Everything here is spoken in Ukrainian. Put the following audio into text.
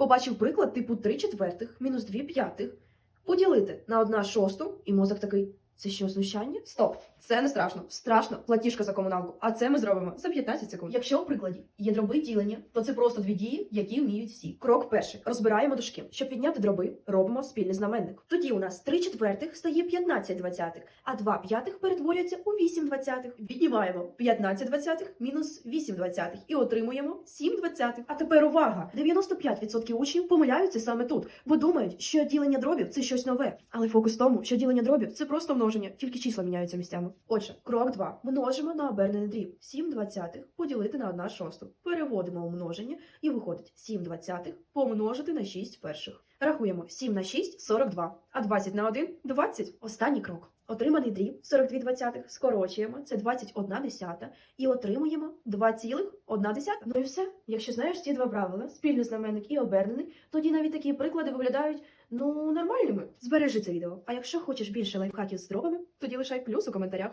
Побачив приклад типу 3 четвертих мінус 2 п'ятих. Поділити на 1 шосту, і мозок такий. Це що, знущання? Стоп, це не страшно. Страшно, платіжка за комуналку. А це ми зробимо за 15 секунд. Якщо у прикладі є дроби ділення, то це просто дві дії, які вміють всі. Крок перший. Розбираємо дужки. Щоб підняти дроби, робимо спільний знаменник. Тоді у нас 3 четвертих стає 15 двадцятих, а 2 п'ятих перетворюється у 8 двадцятих. Віднімаємо 15 двадцятих мінус 8 двадцятих і отримуємо 7 двадцятих. А тепер увага! 95% учнів помиляються саме тут, бо думають, що ділення дробів це щось нове. Але фокус в тому, що ділення дробів це просто множення, тільки числа міняються місцями. Отже, крок 2. Множимо на обернений дріб 7 двадцятих поділити на 1 шосту. Переводимо у множення і виходить 7 двадцятих помножити на 6 перших. Рахуємо 7 на 6 – 42, а 20 на 1 – 20. Останній крок. Отриманий дріб 42 двадцятих скорочуємо, це 21 десята, і отримуємо 2,1 десята. Ну і все. Якщо знаєш ці два правила, спільний знаменник і обернений, тоді навіть такі приклади виглядають ну нормальними. Збережи це відео. А якщо хочеш більше лайфхаків з дробами, тоді лишай плюс у коментарях.